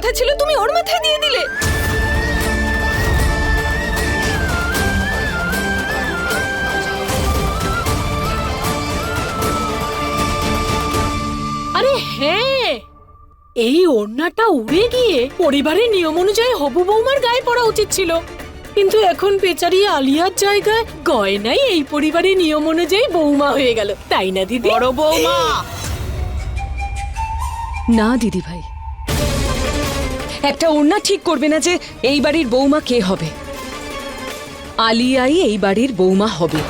কথা ছিল তুমি ওর মাথায় দিয়ে দিলে। আরে হ্যাঁ এই ওড়নাটা উড়ে গিয়ে পরিবারের নিয়ম অনুযায়ী হবু বৌমার গায়ে পড়া উচিত ছিল। কিন্তু এখন বেচারি আলিয়ার জায়গায় গয়নাই এই পরিবারের নিয়ম অনুযায়ী বৌমা হয়ে গেল। তাই না দিদি? বড় বৌমা! না দিদি ভাই একটা ওড়না ঠিক করবে না যে এই বাড়ির বৌমা কে হবে। আলিয়াই এই বাড়ির বৌমা হবে।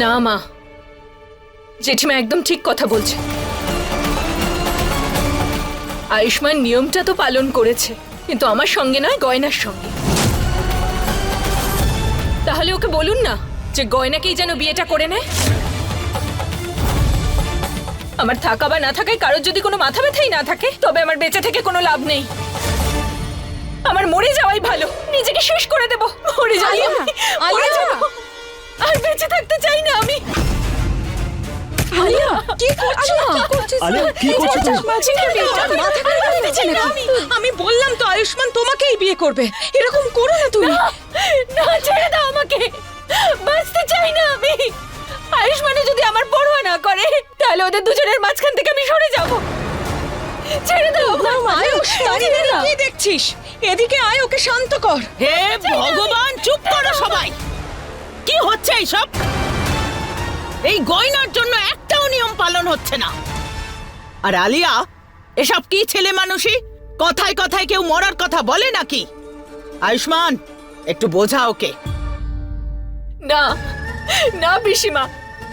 না, মা। জেঠিমা একদম ঠিক কথা বলছে। আয়ুষ্মান নিয়মটা তো পালন করেছে, কিন্তু আমার সঙ্গে নয়, গয়নার সঙ্গে। তাহলে ওকে বলুন না যে গয়নাকেই যেন বিয়েটা করে নেয়? আমার থাকা বা না থাকায় কারোর যদি কোনো মাথা ব্যথাই না থাকে তবে আমার বেঁচে থেকে কোনো লাভ নেই। আমার মরে যাওয়াই ভালো। নিজেকে শেষ করে দেব। মরে যাই আমি, মরে। আর বেঁচে থাকতে চাই না আমি। আলিয়া কি করছ? আলিয়া! কি করছ? তুমি? আমি বললাম তো আয়ুষ্মান তোমাকেই বিয়ে করবে। এরকম করো না তুমি। না, না ছেড়ে দাও আমাকে। বাঁচতে চাই না আমি। আয়ুষ্মানও যদি আমার পরোয়া না করে তাহলে ওদের দুজনের মাঝখান থেকে আমি সরে যাব। ছেড়ে দাও আয়ুষ কি দেখছিস? এদিকে আয় ওকে শান্ত কর। হে ভগবান চুপ করো সবাই। কি হচ্ছে এইসব? এই গয়নার জন্য একটাও নিয়ম পালন হচ্ছে না। আর আলিয়া এসব কি ছেলে মানুষই? কথায় কথায় কেউ মরার কথা বলে নাকি? আয়ুষ্মান একটু বোঝা ওকে। না না পিসিমা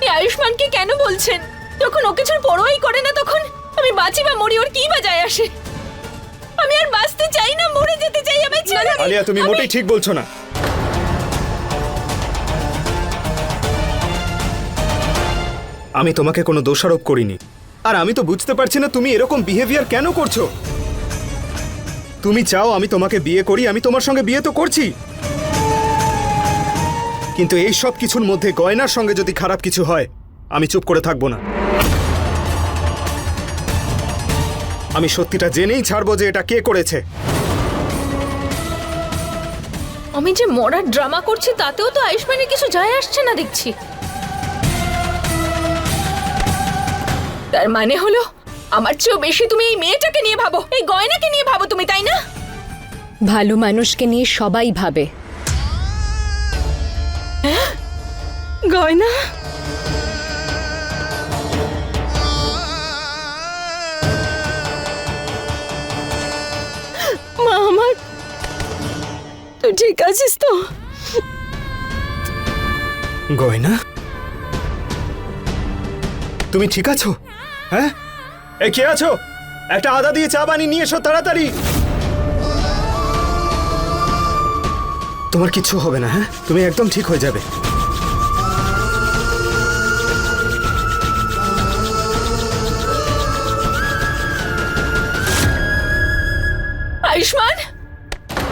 এই আয়ুষ্মানকে কেন বলছেন? যখন ও কিছুর পরোয়াই করে না তখন আমি বাঁচি বা মরি ওর কি বা যায় আসে? আমি আর বাঁচতে চাই না মরে যেতে চাই আমি ছেড়ে দিন। আলিয়া তুমি আমি- মোটেই ঠিক বলছো না। আমি তোমাকে কোনো দোষারোপ করিনি। আর আমি তো বুঝতে পারছি না তুমি এরকম বিহেভিয়ার কেন করছ। তুমি চাও আমি তোমাকে বিয়ে করি আমি তোমার সঙ্গে বিয়ে তো করছি। কিন্তু এই সব কিছুর মধ্যে গয়নার সঙ্গে যদি খারাপ কিছু হয় আমি চুপ করে থাকব না। আমি সত্যিটা জেনেই ছাড়বো যে এটা কে করেছে। আমি যে মরার ড্রামা করছি তাতেও তো আয়ুষ্মানের কিছু যায় আসছে না দেখছি। তার মানে হলো আমার চেয়েও বেশি তুমি এই মেয়েটাকে নিয়ে ভাবো এই গয়নাকে নিয়ে ভাবো তুমি তাই না? ভালো মানুষকে নিয়ে সবাই ভাবে। গয়না? মা, আমার তো ঠিক আছিস তো? গয়না? তুমি ঠিক আছো? হ্যাঁ? এ, কে আছো? একটা আদা দিয়ে চা বানিয়ে নিয়ে এসো তাড়াতাড়ি। তোমার কিছু হবে না হ্যাঁ? তুমি একদম ঠিক হয়ে যাবে। আয়ুষ্মান,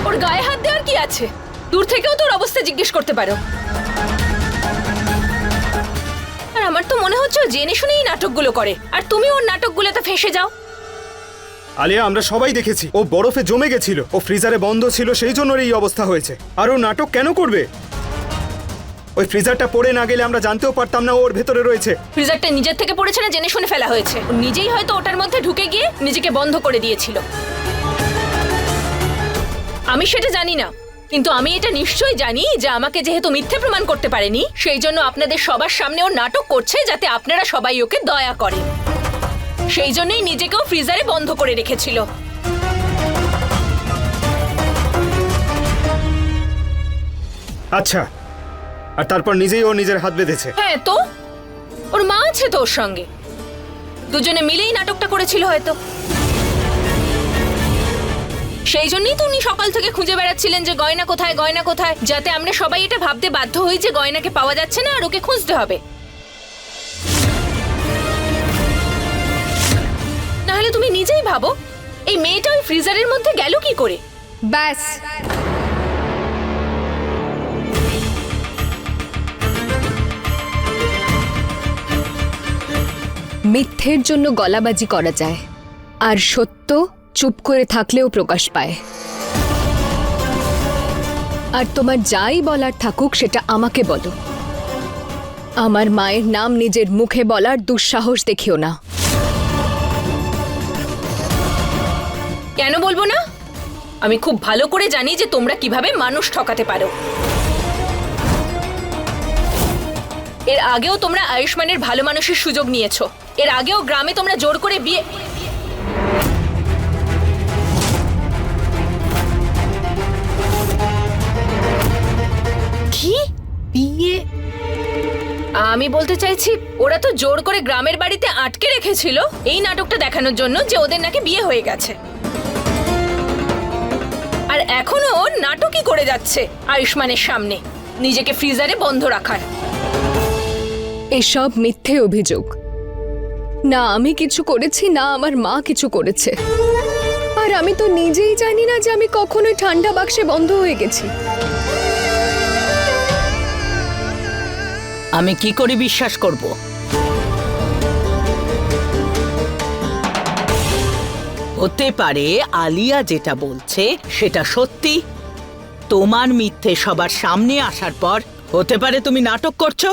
ওর গায়ে হাত দেওয়ার কি আছে? দূর থেকেও তোর অবস্থা জিজ্ঞেস করতে পারো। আর আমার তো মনে হচ্ছে জেনে শুনেই নাটকগুলো করে। আর তুমি ওর নাটকগুলোতে ফেসে যাও। আলিয়া, আমরা সবাই দেখেছি। ও বরফে জমে গেছিল। ও ফ্রিজারে বন্ধ ছিল, সেই জন্য এই অবস্থা হয়েছে। আর ও নাটক কেন করবে? ওই ফ্রিজারটা পড়ে না গেলে আমরা জানতেও পারতাম না ওর ভেতরে রয়েছে। ফ্রিজারটা নিজের থেকে পড়েছে না, জেনে শুনে ফেলা হয়েছে। ও নিজেই হয়তো ওটার মধ্যে ঢুকে গিয়ে নিজেকে বন্ধ করে দিয়েছিল। আমি সেটা জানি না, কিন্তু আমি এটা নিশ্চয়ই জানি যে আমাকে যেহেতু মিথ্যে প্রমাণ করতে পারেনি, সেই জন্য আপনাদের সবার সামনে ও নাটক করছে যাতে আপনারা সবাই ওকে দয়া করেন। সেই জন্যই নিজেকেও ফ্রিজারে বন্ধ করে রেখেছিল। আচ্ছা আর তারপর নিজেই ও নিজের হাত বেঁধেছে। হ্যাঁ তো? ওর মা আছে তো ওর সঙ্গে? দুজনে মিলেই নাটকটা করেছিল হয়তো। সেই জন্যই তো উনি সকাল থেকে খুঁজে বেড়াচ্ছিলেন যে গয়না কোথায় গয়না কোথায় যাতে আমরা সবাই এটা ভাবতে বাধ্য হই যে গয়নাকে পাওয়া যাচ্ছে না আর ওকে খুঁজতে হবে। নিজেই ভাবো, এই মেয়েটা ওই ফ্রিজারের মধ্যে গেল কি করে? ব্যাস। মিথ্যের জন্য গলাবাজি করা যায়, আর সত্য চুপ করে থাকলেও প্রকাশ পায়। আর তোমার যাই বলার থাকুক, সেটা আমাকে বলো। আমার মায়ের নাম নিজের মুখে বলার দুঃসাহস দেখিও না। কেন বলব না? আমি খুব ভালো করে জানি যে তোমরা কীভাবে মানুষ ঠকাতে পারো। এর আগেও তোমরা আয়ুষ্মানের ভালো মানুষের সুযোগ নিয়েছো। এর আগেও গ্রামে তোমরা জোর করে বিয়ে বিয়ে? আমি বলতে চাইছি, ওরা তো জোর করে গ্রামের বাড়িতে আটকে রেখেছিল। এই নাটকটা দেখানোর জন্য যে ওদের নাকি বিয়ে হয়ে গেছে। এখনও নাটকই করে যাচ্ছে আয়ুষ্মানের সামনে। নিজেকে ফ্রিজারে বন্ধ রাখার। এসব মিথ্যে অভিযোগ। না আমি কিছু করেছি না আমার মা কিছু করেছে। আর আমি তো নিজেই জানি না যে আমি কখনোই ঠান্ডা বাক্সে বন্ধ হয়ে গেছি। আমি কি করে বিশ্বাস করব? হতে পারে আলিয়া যেটা বলছে সেটা সত্যি। তোমার মিথ্যে সবার সামনে আসার পর হতে পারে তুমি নাটক করছ।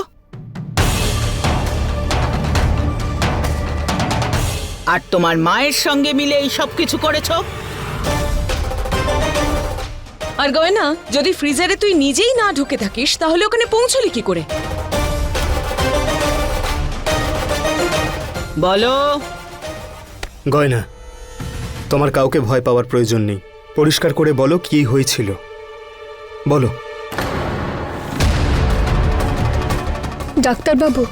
আর তোমার মায়ের সঙ্গে মিলে এই সব কিছু করেছ? আর গয়না যদি ফ্রিজারে তুই নিজেই না ঢুকে থাকিস তাহলে ওখানে পৌঁছলি কি করে? বলো। গয়না তোমার কাউকে ভয় পাওয়ার প্রয়োজন নেই। পরিষ্কার করে বলো কি হয়েছিল। বলো। ডাক্তারবাবু,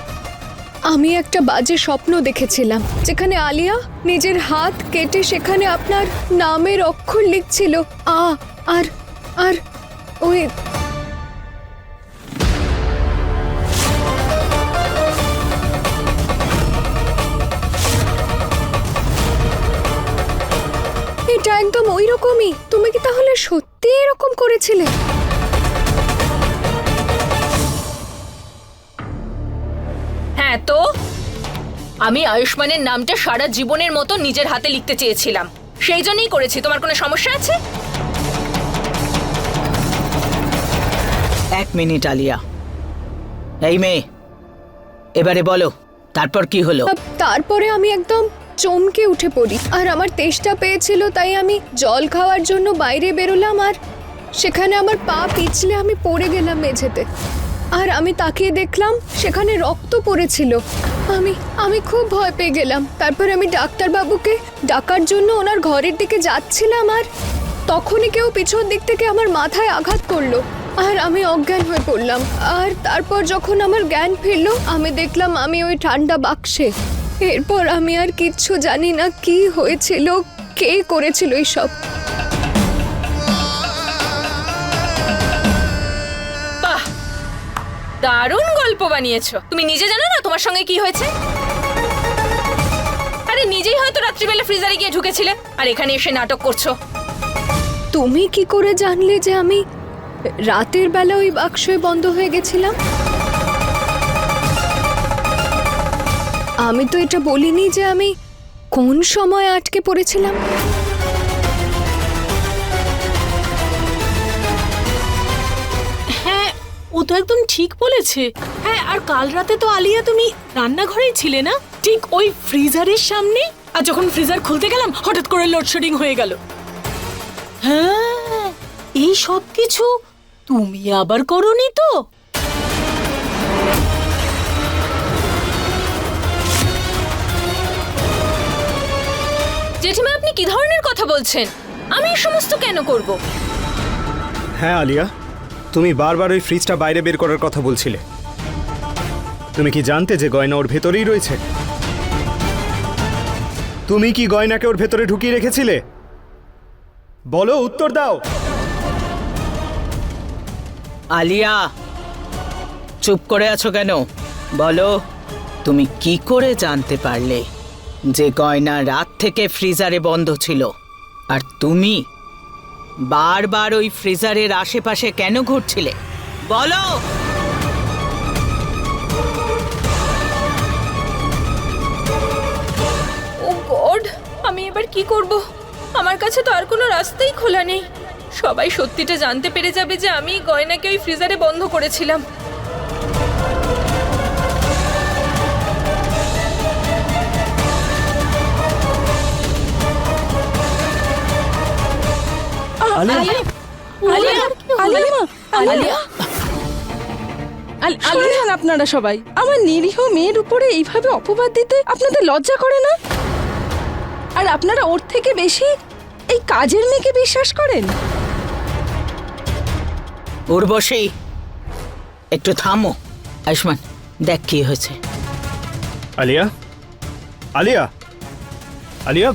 আমি একটা বাজে স্বপ্ন দেখেছিলাম, যেখানে আলিয়া নিজের হাত কেটে সেখানে আপনার নামের অক্ষর লিখছিল। আ, আর আর, ওই ওই রকমই তুমি কি তাহলে সত্যি এরকম করেছিলে? হ্যাঁ তো? আমি আয়ুষ্মানের নামটা সারা জীবনের মতো নিজের হাতে লিখতে চেয়েছিলাম। সেই জন্যই করেছি। তোমার কোনো সমস্যা আছে? এক মিনিট আলিয়া। এই মেয়ে এবারে বলো তারপর কি হলো? তারপরে আমি একদম চমকে উঠে পড়ি। আর আমার তেষ্টা পেয়েছিল, তাই আমি জল খাওয়ার জন্য বাইরে বেরোলাম আর সেখানে আমার পা পিছলে আমি পড়ে গেলাম মেঝেতে। আর আমি তাকিয়ে দেখলাম সেখানে রক্ত পড়েছিল। আমি আমি খুব ভয় পেয়ে গেলাম। তারপর আমি ডাক্তারবাবুকে ডাকার জন্য ওনার ঘরের দিকে যাচ্ছিলাম আর তখনই কেউ পিছন দিক থেকে আমার মাথায় আঘাত করল। আর আমি অজ্ঞান হয়ে পড়লাম। আর তারপর যখন আমার জ্ঞান ফিরলো, আমি দেখলাম আমি ওই ঠান্ডা বাক্সে এরপর আমি আর কিচ্ছু জানি না কি হয়েছিল কে করেছিল এইসব। বাহ দারুণ গল্প বানিয়েছো। তুমি নিজে জানো না তোমার সঙ্গে কি হয়েছে? আরে নিজেই হয়তো রাত্রিবেলা ফ্রিজারে গিয়ে ঢুকেছিলে আর এখানে এসে নাটক করছ। তুমি কি করে জানলে যে আমি রাতের বেলা ওই বাক্সে বন্ধ হয়ে গেছিলাম? আমি তো এটা বলিনি যে আমি কোন সময় আটকে পড়েছিলাম। হ্যাঁ ও তো একদম ঠিক বলেছে। হ্যাঁ আর কাল রাতে তো আলিয়া, তুমি রান্নাঘরেই ছিলে না? ঠিক ওই ফ্রিজারের সামনে? আর যখন ফ্রিজার খুলতে গেলাম, হঠাৎ করে লোডশেডিং হয়ে গেল। হ্যাঁ এই সব কিছু তুমি আবার করনি তো? জেঠিমা আপনি কি ধরনের কথা বলছেন? আমি এই সমস্ত কেন করব? হ্যাঁ আলিয়া। তুমি বারবার ওই ফ্রিজটা বাইরে বের করার কথা বলছিলে। তুমি কি জানতে যে গয়না ওর ভেতরেই রয়েছে? তুমি কি গয়নাকে ওর ভেতরে ঢুকিয়ে রেখেছিলে? বলো উত্তর দাও। আলিয়া চুপ করে আছো কেন? বলো তুমি কি করে জানতে পারলে? যে গয়না রাত থেকে ফ্রিজারে বন্ধ ছিল। আর তুমি বারবার ওই ফ্রিজারের আশেপাশে কেন ঘুরছিলে? বলো! আমি এবার কি করব? আমার কাছে তো আর কোনো রাস্তাই খোলা নেই। সবাই সত্যিটা জানতে পেরে যাবে যে আমি গয়নাকে ওই ফ্রিজারে বন্ধ করেছিলাম। শুনলেন আপনারা সবাই। আমার নিরীহ মেয়ের উপরে এইভাবে অপবাদ দিতে আপনাদের লজ্জা করে না? আর আপনারা ওর থেকে বেশি এই কাজের মেয়েকে বিশ্বাস করেন? উর্বশী একটু থামো। আয়ুষ্মান দেখ কি হয়েছে। আলিয়া? আলিয়া? আলিয়া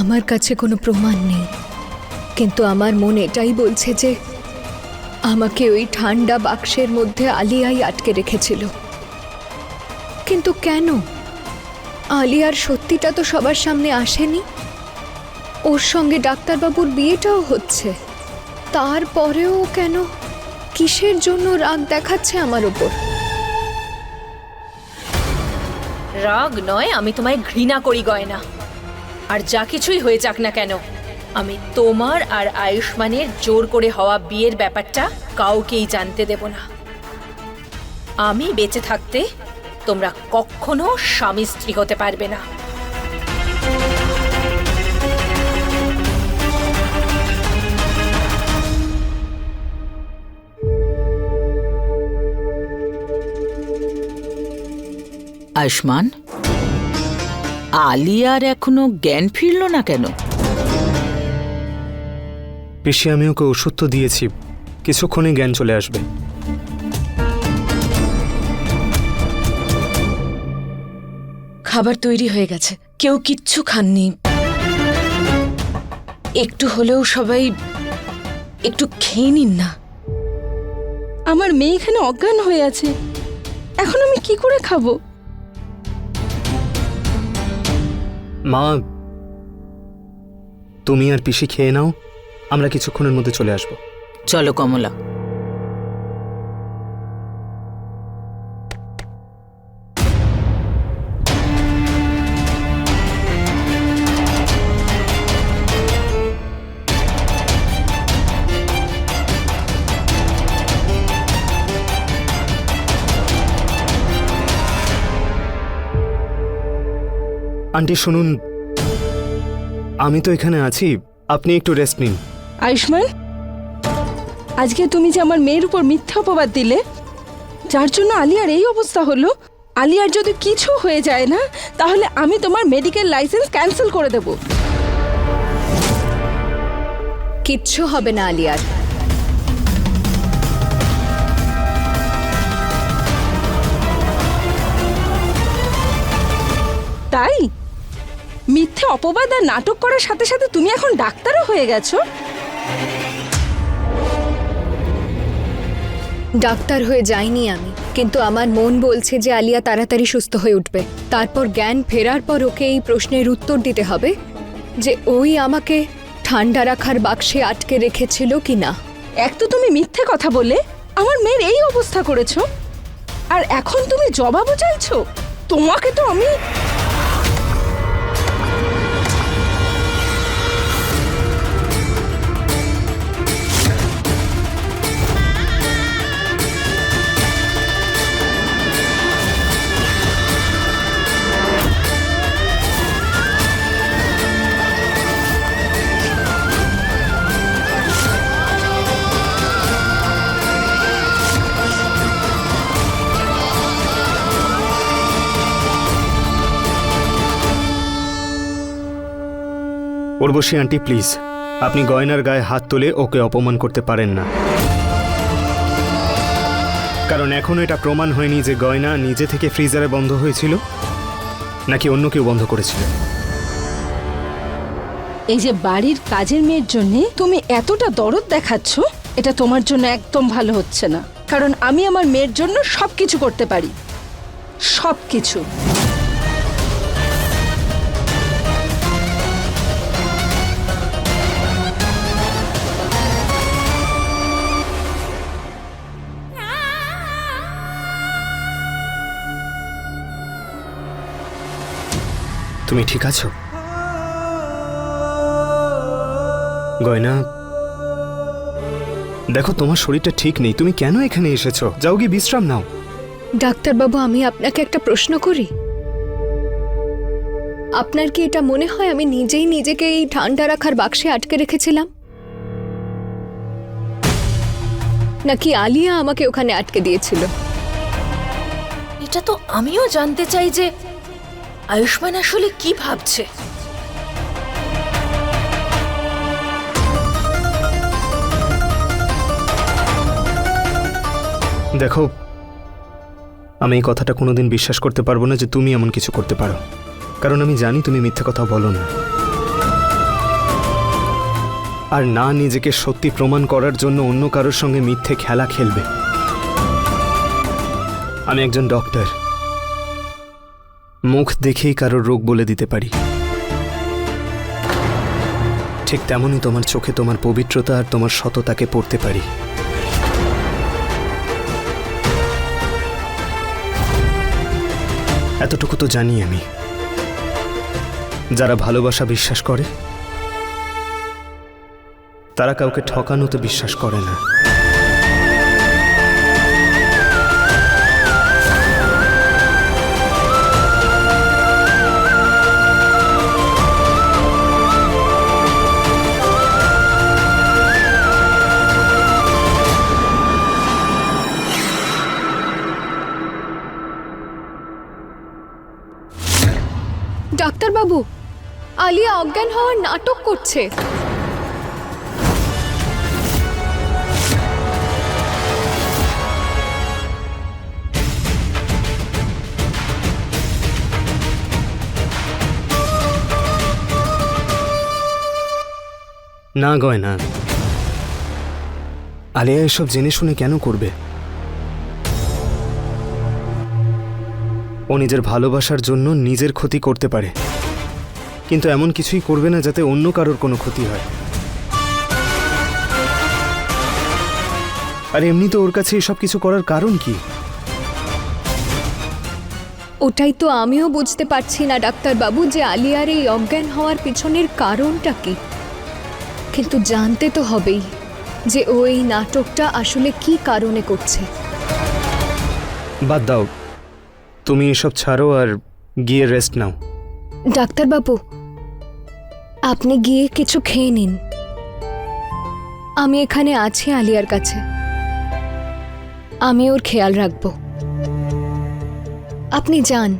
আমার কাছে কোনো প্রমাণ নেই। কিন্তু আমার মন এটাই বলছে যে আমাকে ওই ঠান্ডা বাক্সের মধ্যে আলিয়াই আটকে রেখেছিল। কিন্তু কেন? আলিয়ার সত্যিটা তো সবার সামনে আসেনি। ওর সঙ্গে ডাক্তারবাবুর বিয়েটাও হচ্ছে। তারপরেও কেন? কিসের জন্য রাগ দেখাচ্ছে আমার ওপর? রাগ নয়, আমি তোমায় ঘৃণা করি, গয়না। আর যা কিছুই হয়ে যাক না কেন, আমি তোমার আর আয়ুষ্মানের জোর করে হওয়া বিয়ের ব্যাপারটা কাউকেই জানতে দেব না। আমি বেঁচে থাকতে তোমরা কখনো স্বামী স্ত্রী হতে পারবে না। আয়ুষ্মান আলিয়ার এখনও জ্ঞান ফিরল না কেন? পিসি আমি ওকে ওষুধ তো দিয়েছি। কিছুক্ষণে জ্ঞান চলে আসবে। খাবার তৈরি হয়ে গেছে। কেউ কিচ্ছু খাননি। একটু হলেও সবাই একটু খেয়ে নিন না। আমার মেয়ে এখানে অজ্ঞান হয়ে আছে। এখন আমি কি করে খাব? মা তুমি আর পিসি খেয়ে নাও আমরা কিছুক্ষণের মধ্যে চলে আসব। চলো কমলা। আন্টি শুনুন। আমি তো এখানে আছি আপনি একটু রেস্ট নিন। আয়ুষ্মান আজকে তুমি যে আমার মেয়ের উপর মিথ্যা অপবাদ দিলে যার জন্য আলিয়ার এই অবস্থা হলো আলিয়ার যদি কিছু হয়ে যায় না তাহলে আমি তোমার মেডিকেল লাইসেন্স ক্যান্সেল করে দেব। কিচ্ছু হবে না আলিয়ার। তাই? মিথ্যে অপবাদ আর নাটক করার সাথে সাথে তুমি এখন ডাক্তারও হয়ে গেছো? ডাক্তার হয়ে যাইনি আমি কিন্তু আমার মন বলছে যে আলিয়া তাড়াতাড়ি সুস্থ হয়ে উঠবে। তারপর জ্ঞান ফেরার পর ওকে এই প্রশ্নের উত্তর দিতে হবে যে ওই আমাকে ঠান্ডা রাখার বাক্সে আটকে রেখেছিল কি না এক তো তুমি মিথ্যে কথা বলে আমার মেয়ের এই অবস্থা করেছ। আর এখন তুমি জবাবও চাইছো? তোমাকে তো আমি উর্বশী আন্টি, প্লিজ। আপনি গয়নার গায়ে হাত তুলে ওকে অপমান করতে পারেন না। কারণ এখনও এটা প্রমাণ হয়নি যে গয়না নিজে থেকে ফ্রিজারে বন্ধ হয়েছিল, নাকি অন্য কেউ বন্ধ করেছিল। এই যে বাড়ির কাজের মেয়ের জন্য তুমি এতটা দরদ দেখাচ্ছ, এটা তোমার জন্য একদম ভালো হচ্ছে না। কারণ আমি আমার মেয়ের জন্য সবকিছু করতে পারি। সবকিছু। তুমি ঠিক আছো? গয়না দেখো তোমার শরীরটা ঠিক নেই তুমি কেন এখানে এসেছ? যাও গিয়ে বিশ্রাম নাও। ডাক্তারবাবু আমি আপনাকে একটা প্রশ্ন করি। আপনার কি এটা মনে হয় আমি নিজেই নিজেকে এই ঠান্ডা রাখার বাক্সে আটকে রেখেছিলাম? নাকি আলিয়া আমাকে ওখানে আটকে দিয়েছিল? এটা তো আমিও জানতে চাই যে আয়ুষ্মান আসলে কি ভাবছে? দেখো, আমি এই কথাটা কোনোদিন বিশ্বাস করতে পারব না যে তুমি এমন কিছু করতে পারো। কারণ আমি জানি তুমি মিথ্যে কথা বলো না। আর না নিজেকে সত্যি প্রমাণ করার জন্য অন্য কারোর সঙ্গে মিথ্যে খেলা খেলবে। আমি একজন ডক্টর। মুখ দেখেই কারোর রোগ বলে দিতে পারি। ঠিক তেমনই তোমার চোখে তোমার পবিত্রতা আর তোমার সততাকে পড়তে পারি। এতটুকু তো জানি আমি। যারা ভালোবাসা বিশ্বাস করে, তারা কাউকে ঠকানোতে বিশ্বাস করে না। আলিয়া অজ্ঞান হওয়ার নাটক করছে। না গয়না। আলিয়া এসব জেনে শুনে কেন করবে? ও নিজের ভালোবাসার জন্য নিজের ক্ষতি করতে পারে। কিন্তু এমন কিছুই করবে না যাতে অন্য কারোর কোনো ক্ষতি হয়। আর এমনি তো ওর কাছে এসব কিছু করার কারণ কি? ওটাই তো আমিও বুঝতে পারছি না ডাক্তারবাবু যে আলিয়ার এই অজ্ঞান হওয়ার পিছনের কারণটা কি। কিন্তু জানতে তো হবেই যে ও এই নাটকটা আসলে কি কারণে করছে। বাদ দাও। তুমি এসব ছাড়ো আর গিয়ে রেস্ট নাও। ডাক্তারবাবু, আপনি গিয়ে কিছু খেয়ে নিন। আমি এখানে আছি আলিয়ার কাছে। আমি ওর খেয়াল রাখব। আপনি যান।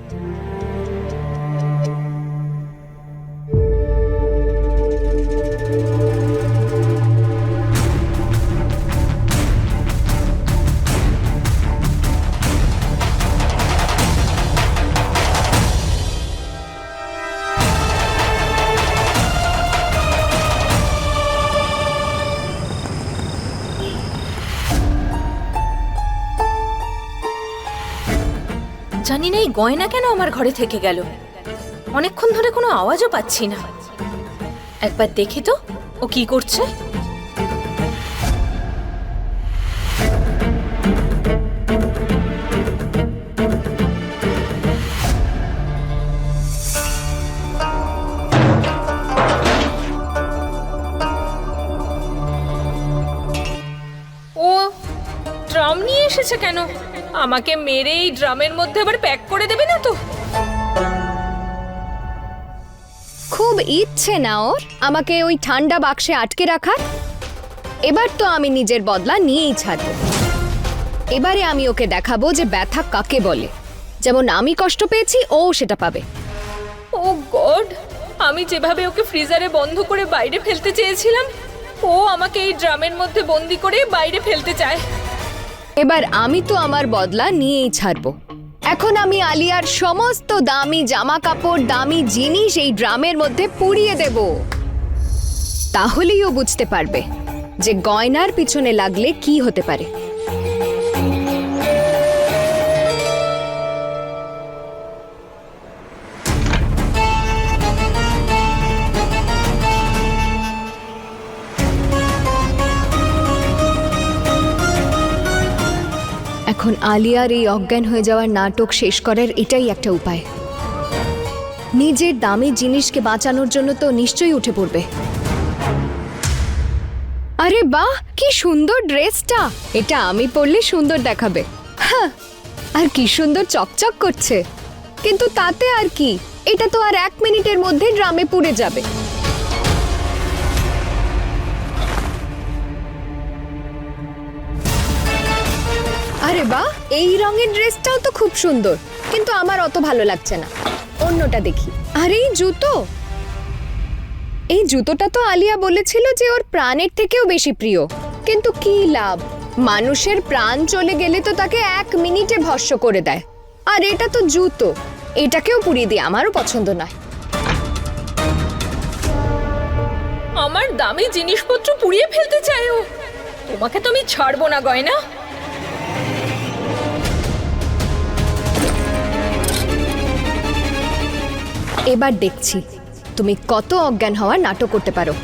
জানি না এই গয়না কেন আমার ঘরে থেকে গেল। অনেকক্ষণ ধরে কোনো আওয়াজও পাচ্ছি না। একবার দেখি তো ও কি করছে? আমাকে মেরে এই ড্রামের মধ্যে আবার প্যাক করে দেবে না তো? খুব ইচ্ছে না ওর। আমাকে ওই ঠান্ডা বাক্সে আটকে রাখার। এবার তো আমি নিজের বদলা নিয়েই ছাড়ব। এবারে আমি ওকে দেখাবো যে ব্যথা কাকে বলে। যেমন আমি কষ্ট পেয়েছি ও সেটা পাবে। ও গড আমি যেভাবে ওকে ফ্রিজারে বন্ধ করে বাইরে ফেলতে চেয়েছিলাম ও আমাকে এই ড্রামের মধ্যে বন্দি করে বাইরে ফেলতে চায়। এবার আমি তো আমার বদলা নিয়েই ছাড়বো। এখন আমি আলিয়ার সমস্ত দামি জামা কাপড় দামি জিনিস এই ড্রামের মধ্যে পুড়িয়ে দেব। তাহলেই ও বুঝতে পারবে যে গয়নার পিছনে লাগলে কি হতে পারে। এখন আলিয়ার এই অজ্ঞান হয়ে যাওয়ার নাটক শেষ করার এটাই একটা উপায়। নিজের দামি জিনিসকে বাঁচানোর জন্য তো নিশ্চয়ই উঠে পড়বে। আরে বাহ, কি সুন্দর ড্রেসটা! এটা আমি পরলে সুন্দর দেখাবে। আর কি সুন্দর চকচক করছে। কিন্তু তাতে আর কি, এটা তো আর এক মিনিটের মধ্যে ড্রামে পুড়ে যাবে। আরে বাহ, এই রঙের ড্রেসটাও তো খুব সুন্দর। কিন্তু আমার অত ভালো লাগছে না। অন্যটা দেখি। আর, এই জুতো? এই জুতোটা তো আলিয়া বলেছিল যে ওর প্রাণের থেকেও বেশি প্রিয়। কিন্তু কি লাভ? মানুষের প্রাণ চলে গেলে তো তাকে এক মিনিটে ভস্য করে দেয়। আর এটা তো জুতো। এটাকেও পুড়িয়ে দিয়ে আমারও পছন্দ নয়। আমার দামি জিনিসপত্র পুড়িয়ে ফেলতে চায় ও। তোমাকে তো আমি ছাড়বো না, গয়না। এবার দেখছি। তুমি কত অজ্ঞান হওয়ার নাটক করতে পারো।